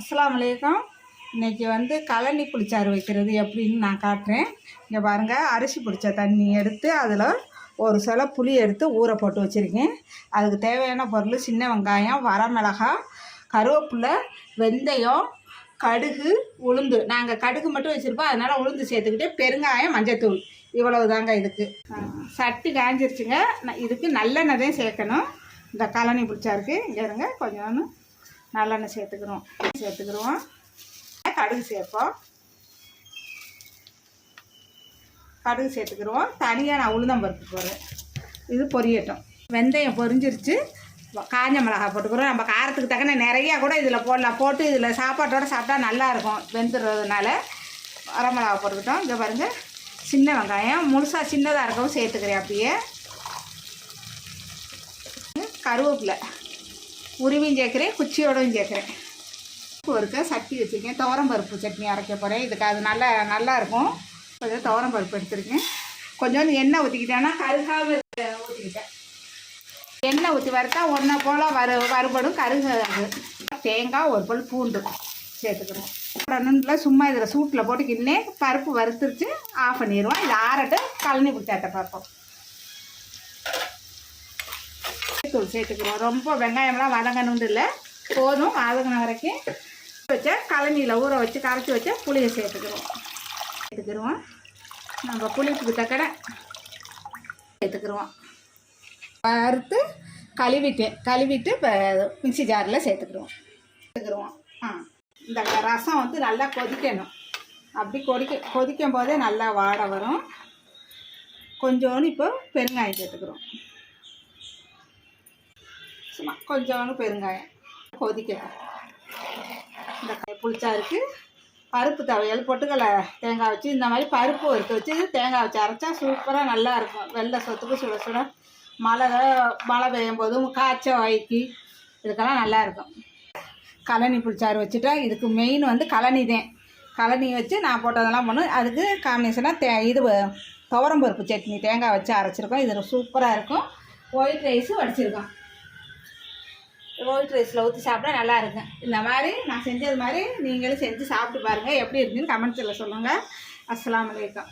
அஸ்லாம் வலைக்கம் இன்னைக்கு வந்து கழனி புளிச்சாறு வைக்கிறது எப்படின்னு நான் காட்டுறேன். இங்கே பாருங்கள் அரிசி பிடிச்ச தண்ணி எடுத்து அதில் ஒரு சில புளி எடுத்து ஊற போட்டு வச்சுருக்கேன். அதுக்கு தேவையான பொருள் சின்ன வெங்காயம் வரமிளகாய் கருவேப்பிலை வெந்தயம் கடுகு உளுந்து. நாங்கள் கடுகு மட்டும் வச்சுருப்போம் அதனால் உளுந்து சேர்த்துக்கிட்டு பெருங்காயம் மஞ்சத்தூள். இவ்வளவு தாங்க இதுக்கு. சட்டி காஞ்சிருச்சுங்க. இதுக்கு நல்லெண்ணெய் தான் சேர்க்கணும். இந்த கழனி பிடிச்சாருக்கு இங்கே இருங்க கொஞ்சம் நல்லெண்ணெய் சேர்த்துக்கிறோம். சேர்த்துக்கிறோம். கடுகு சேர்ப்போம். கடுகு சேர்த்துக்கிறோம். தனியாக நான் உளுந்தம்பருப்பு போடுறேன். இது பொரியட்டும். வெந்தயம் பொரிஞ்சிருச்சு. காஞ்ச மிளகாய் போட்டுக்கிறோம். நம்ம காரத்துக்கு தக்கன நிறையா கூட இதில் போடலாம். போட்டு இதில் சாப்பாட்டோட சாப்பிட்டா நல்லாயிருக்கும் வெந்துடுறதுனால வரமிளகா போட்டுக்கிட்டோம். இங்கே பாருங்கள் சின்ன வெங்காயம். முழுசாக சின்னதாக இருக்கவும் சேர்த்துக்கிறேன் அப்படியே. கருவேப்பிலை. உருவியும் சேர்க்குறேன் குச்சியோடவும் சேர்க்குறேன். உப்பு இருக்க சட்டி வச்சுருக்கேன். துவரம் பருப்பு சட்னி அரைக்க போகிறேன் இதுக்கு அது நல்லா நல்லா இருக்கும். கொஞ்சம் துவரம் பருப்பு எடுத்துருக்கேன். கொஞ்சோண்டு எண்ணெய் ஊற்றிக்கிட்டேன்னா கருகாமல் ஊற்றிக்கிட்டேன் எண்ணெய் ஊற்றி வறுத்தா ஒன்றை போல் வறு வறுபடும் கருகாது தேங்காய் ஒரு பல் பூண்டு சேர்த்துக்கிறோம் நுண்டில் சும்மா இதில் சூட்டில் போட்டு கிண்ணே பருப்பு வறுத்துருச்சு. ஆஃப் பண்ணிடுவோம். இது ஆறட்டு கழனி பிடிச்சாட்ட பார்ப்போம். தூள் சேர்த்துக்கிறோம் ரொம்ப வெங்காயம்லாம் வதங்கணுன்னு இல்லை. போதும். வதங்கின வரைக்கும் வச்ச கழனியில் ஊற வச்சு கரைச்சி வச்ச புளியை சேர்த்துக்கிறோம். சேர்த்துக்கிறோம் நம்ம புளிப்புக்கு தக்கன சேர்த்துக்கிறோம். வறுத்து கழுவிட்டேன் கழுவிட்டு இப்போ மிக்சி ஜாரில் சேர்த்துக்கிறோம். சேர்த்துக்கிறோம் ஆ. இந்த ரசம் வந்து நல்லா கொதிக்கணும். அப்படி கொதிக்க கொதிக்கும் போதே நல்லா வாடை வரும். கொஞ்சோன்னு இப்போ பெருங்காயம் சேர்த்துக்கிறோம். கொஞ்சோண்டு பெருங்காயம் கொதிக்க இந்த புளிச்சா இருக்குது பருப்பு துவையல் பொட்டுக்கடலை தேங்காய் வச்சு இந்த மாதிரி பருப்பு வறுத்து வச்சு தேங்காய் வச்சு அரைச்சா சூப்பராக நல்லா இருக்கும். வெள்ளை சொத்துக்கு சுட சுட மழை மழை பெய்யும் போதும் காய்ச்ச வாய்க்கு இதுக்கெல்லாம் நல்லா இருக்கும். கழனி புளிச்சாறு வச்சுட்டா இதுக்கு மெயின் வந்து கழனி தான். கழனி வச்சு நான் போட்டதெல்லாம் பண்ணும் அதுக்கு காம்பினேஷனாக தே இது துவரம்பருப்பு துவரம் பருப்பு சட்னி தேங்காய் வச்சு அரைச்சிருக்கோம். இது சூப்பராக இருக்கும். ஒயிட் ரைஸும் வடிச்சிருக்கோம். ஒயிட் ரைஸில் ஊற்றி சாப்பிட்டா நல்லா இருக்கும். இந்த மாதிரி நான் செஞ்சது மாதிரி நீங்களும் செஞ்சு சாப்பிட்டு பாருங்கள் எப்படி இருக்குன்னு கமெண்ட்ஸில் சொல்லுங்கள் அஸ்லாம் வலைக்கம்